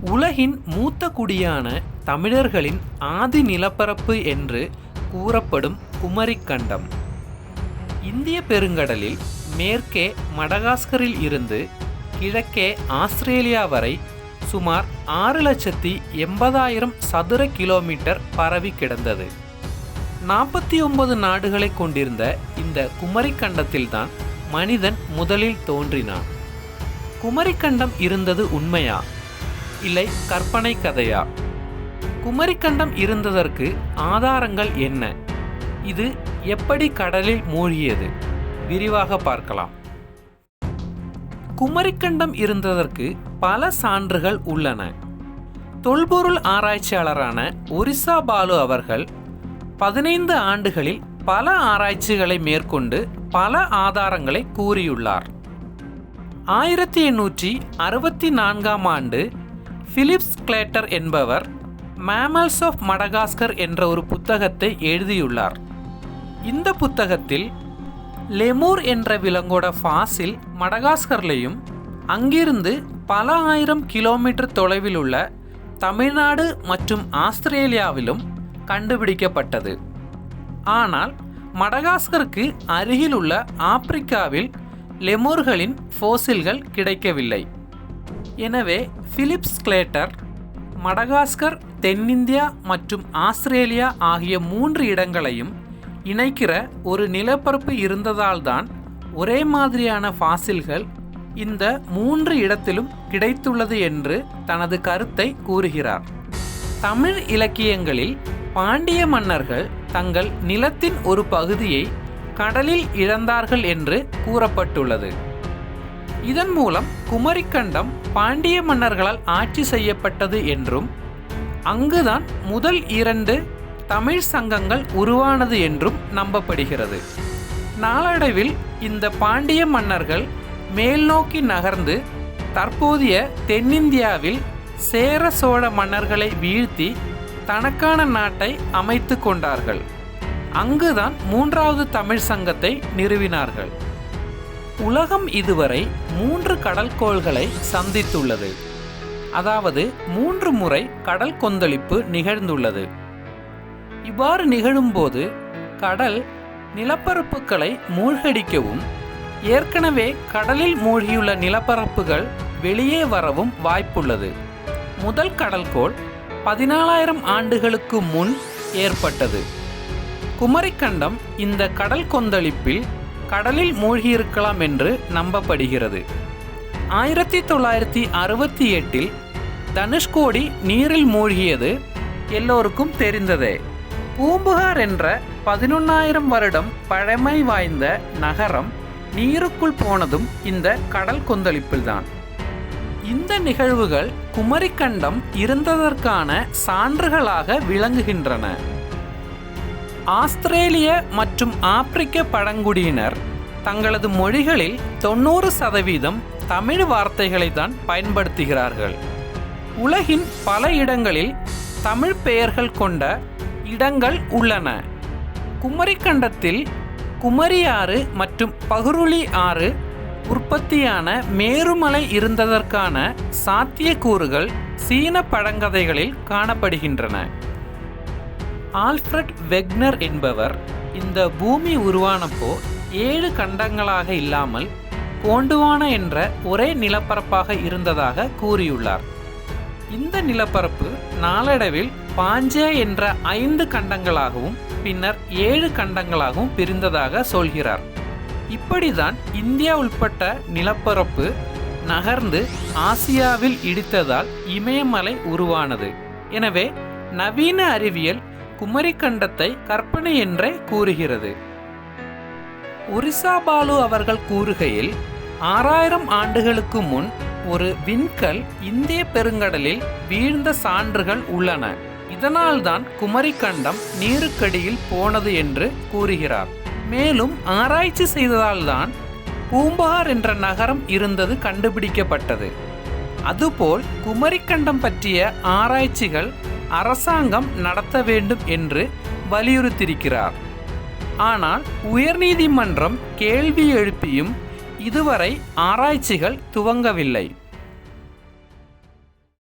உலகின் மூத்த குடியான தமிழர்களின் ஆதி நிலப்பரப்பு என்று கூறப்படும் குமரிக்கண்டம் இந்திய பெருங்கடலில் மேற்கே மடகாஸ்கரில் இருந்து கிழக்கே ஆஸ்திரேலியா வரை சுமார் ஆறு லட்சத்தி எண்பதாயிரம் சதுர கிலோமீட்டர் பரவி கிடந்தது. நாற்பத்தி ஒன்பது நாடுகளை கொண்டிருந்த இந்த குமரிக்கண்டத்தில்தான் மனிதன் முதலில் தோன்றினான். குமரிக்கண்டம் இருந்தது உண்மையா? இல்லை கற்பனை கதையா? குமரிக்கண்டம் இருந்ததற்கு ஆதாரங்கள் என்ன? இது எப்படி கடலில் மூழ்கியது? விரிவாக பார்க்கலாம். குமரிக்கண்டம் இருந்ததற்கு பல சான்றுகள் உள்ளன. தொல்பொருள் ஆராய்ச்சியாளரான ஒரிசா பாலு அவர்கள் பதினைந்து ஆண்டுகளில் பல ஆராய்ச்சிகளை மேற்கொண்டு பல ஆதாரங்களை கூறியுள்ளார். ஆயிரத்தி எண்ணூற்றி அறுபத்தி நான்காம் ஆண்டு பிலிப்ஸ் கிளேட்டர் என்பவர் மேமல்ஸ் ஆஃப் மடகாஸ்கர் என்ற ஒரு புத்தகத்தை எழுதியுள்ளார். இந்த புத்தகத்தில் லெமூர் என்ற விலங்கோட ஃபாசில் மடகாஸ்கர்லையும் அங்கிருந்து பல ஆயிரம் கிலோமீட்டர் தொலைவில் உள்ள தமிழ்நாடு மற்றும் ஆஸ்திரேலியாவிலும் கண்டுபிடிக்கப்பட்டது. ஆனால் மடகாஸ்கருக்கு அருகில் உள்ள ஆப்பிரிக்காவில் லெமூர்களின் ஃபோசில்கள் கிடைக்கவில்லை. எனவே பிலிப்ஸ் கிளேட்டர் மடகாஸ்கர் தென்னிந்தியா மற்றும் ஆஸ்திரேலியா ஆகிய மூன்று இடங்களையும் இணைக்கிற ஒரு நிலப்பரப்பு இருந்ததால்தான் ஒரே மாதிரியான ஃபாசில்கள் இந்த மூன்று இடத்திலும் கிடைத்துள்ளது என்று தனது கருத்தை கூறுகிறார். தமிழ் இலக்கியங்களில் பாண்டிய மன்னர்கள் தங்கள் நிலத்தின் ஒரு பகுதியை கடலில் இழந்தார்கள் என்று கூறப்பட்டுள்ளது. இதன் மூலம் குமரிக்கண்டம் பாண்டிய மன்னர்களால் ஆட்சி செய்யப்பட்டது என்றும் அங்குதான் முதல் இரண்டு தமிழ் சங்கங்கள் உருவானது என்றும் நம்பப்படுகிறது. நாளடைவில் இந்த பாண்டிய மன்னர்கள் மேல்நோக்கி நகர்ந்து தற்போதைய தென்னிந்தியாவில் சேர சோழ மன்னர்களை வீழ்த்தி தனக்கான நாட்டை அமைத்து கொண்டார்கள். அங்குதான் மூன்றாவது தமிழ் சங்கத்தை நிறுவினார்கள். உலகம் இதுவரை மூன்று கடல்கோள்களை சந்தித்துள்ளது. அதாவது மூன்று முறை கடல் கொந்தளிப்பு நிகழ்ந்துள்ளது. இவ்வாறு நிகழும்போது கடல் நிலப்பரப்புகளை மூழ்கடிக்கவும் ஏற்கனவே கடலில் மூழ்கியுள்ள நிலப்பரப்புகள் வெளியே வரவும் வாய்ப்புள்ளது. முதல் கடல்கோள் பதினாலாயிரம் ஆண்டுகளுக்கு முன் ஏற்பட்டது. குமரிக்கண்டம் இந்த கடல் கொந்தளிப்பில் கடலில் மூழ்கியிருக்கலாம் என்று நம்பப்படுகிறது. ஆயிரத்தி தொள்ளாயிரத்தி அறுபத்தி எட்டில் தனுஷ்கோடி நீரில் மூழ்கியது எல்லோருக்கும் தெரிந்ததே. பூம்புகார் என்ற பதினொன்னாயிரம் வருடம் பழமை வாய்ந்த நகரம் நீருக்குள் போனதும் இந்த கடல் கொந்தளிப்பில்தான். இந்த நிகழ்வுகள் குமரிக்கண்டம் இருந்ததற்கான சான்றுகளாக விளங்குகின்றன. ஆஸ்திரேலிய மற்றும் ஆப்பிரிக்க பழங்குடியினர் தங்களது மொழிகளில் தொண்ணூறு சதவீதம் தமிழ் வார்த்தைகளை தான் பயன்படுத்துகிறார்கள். உலகின் பல இடங்களில் தமிழ் பெயர்கள் கொண்ட இடங்கள் உள்ளன. குமரிக்கண்டத்தில் குமரி ஆறு மற்றும் பகுருளி ஆறு உற்பத்தியான மேருமலை இருந்ததற்கான சாத்தியக்கூறுகள் சீன பழங்கதைகளில் காணப்படுகின்றன. ஆல்ஃப்ரட் வெக்னர் என்பவர் இந்த பூமி உருவானப்போ ஏழு கண்டங்களாக இல்லாமல் கோண்டுவான என்ற ஒரே நிலப்பரப்பாக இருந்ததாக கூறியுள்ளார். இந்த நிலப்பரப்பு நாளடைவில் பாஞ்சே என்ற ஐந்து கண்டங்களாகவும் பின்னர் ஏழு கண்டங்களாகவும் பிரிந்ததாக சொல்கிறார். இப்படிதான் இந்தியா உள்பட்ட நிலப்பரப்பு நகர்ந்து ஆசியாவில் இடித்ததால் இமயமலை உருவானது. எனவே நவீன அறிவியல் குமரிக்கண்டத்தை கற்பனை என்றே கூறுகிறது. ஒரிசா பாலு அவர்கள் கூறுகையில் ஆறாயிரம் ஆண்டுகளுக்கு முன் ஒரு விண்கல் இந்திய பெருங்கடலில் வீழ்ந்த சான்றுகள் உள்ளன. இதனால்தான் குமரிக்கண்டம் நீருக்கடியில் போனது என்று கூறுகிறார். மேலும் ஆராய்ச்சி செய்ததால்தான் பூம்பார் என்ற நகரம் இருந்தது கண்டுபிடிக்கப்பட்டது. அதுபோல் குமரிக்கண்டம் பற்றிய ஆராய்ச்சிகள் அரசாங்கம் நடத்த வேண்டும் என்று வலியுறுத்தியிருக்கிறார். ஆனால் உயர்நீதிமன்றம் கேள்வி எழுப்பியும் இதுவரை ஆராய்ச்சிகள் துவங்கவில்லை.